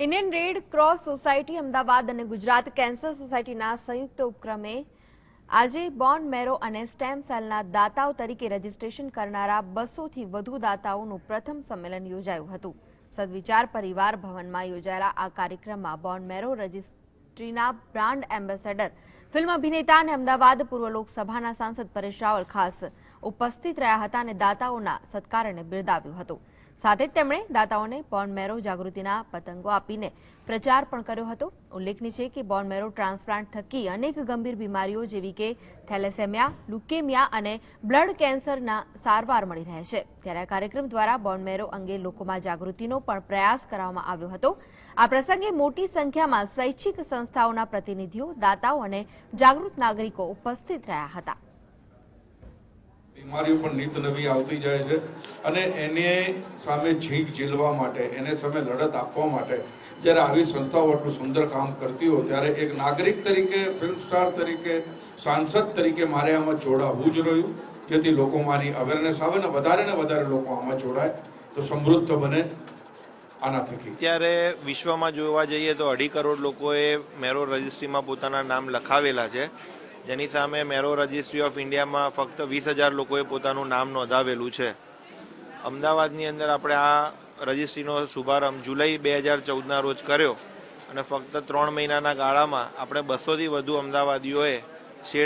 Indian red cross society Ahmedabad અને Gujarat cancer સોસાયટીના સંયુક્ત ઉપક્રમે આજે બોન મેરો અને સ્ટેમ સેલના દાતાઓ તરીકે રજીસ્ટ્રેશન કરનારા બસોથી વધુ દાતાઓનું પ્રથમ સંમેલન યોજાયું હતું. સદવિચાર પરિવાર ભવનમાં યોજાયેલા આ કાર્યક્રમમાં બોન મેરો રજિસ્ટ્રીના બ્રાન્ડ એમ્બેસેડર, ફિલ્મ અભિનેતા અને અમદાવાદ પૂર્વ લોકસભાના સાંસદ પરેશ રાવલ ખાસ ઉપસ્થિત રહ્યા હતા અને દાતાઓના સત્કારને બિરદાવ્યું હતું. સાથે જ તેમણે દાતાઓને બોન મેરો જાગૃતિના પતંગો આપીને પ્રચાર પણ કર્યો હતો. ઉલ્લેખનીય છે કે બોન મેરો ટ્રાન્સપ્લાન્ટ થકી અનેક ગંભીર બીમારીઓ જેવી કે થેલેસેમિયા, લુકેમિયા અને બ્લડ કેન્સરના સારવાર મળી રહે છે. ત્યારે આ કાર્યક્રમ દ્વારા બોન મેરો અંગે લોકોમાં જાગૃતિનો પણ પ્રયાસ કરવામાં આવ્યો હતો. આ પ્રસંગે મોટી સંખ્યામાં સ્વૈચ્છિક સંસ્થાઓના પ્રતિનિધિઓ, દાતાઓ અને જાગૃત નાગરિકો ઉપસ્થિત રહ્યા હતા. બીમારીઓ પણ નિત નવી આવતી જાય છે અને એને સામે જીગ ઝીલવા માટે, એને સામે લડત આપવા માટે જ્યારે આવી સંસ્થાઓ આટલું સુંદર કામ કરતી હોય, ત્યારે એક નાગરિક તરીકે ફિલ્મ સ્ટાર તરીકે, સાંસદ તરીકે મારે આમાં જોડાવવું જ રહ્યું. જેથી લોકોમાં અવેરનેસ આવે ને વધારે ને વધારે લોકો આમાં જોડાય. તો સમૃદ્ધ બને આના થકી અત્યારે વિશ્વમાં જોવા જઈએ તો અઢી કરોડ લોકોએ મેરો રજિસ્ટ્રીમાં પોતાના નામ લખાવેલા છે. જેની સામે મેરો રજિસ્ટ્રી ઓફ ઇન્ડિયામાં ફક્ત વીસ હજાર લોકોએ પોતાનું નામ નોંધાવેલું છે. અમદાવાદની અંદર આપણે આ રજિસ્ટ્રીનો શુભારંભ જુલાઈ બે હજાર ચૌદના રોજ કર્યો અને ફક્ત ત્રણ મહિનાના ગાળામાં આપણે બસોથી વધુ અમદાવાદીઓએ શેર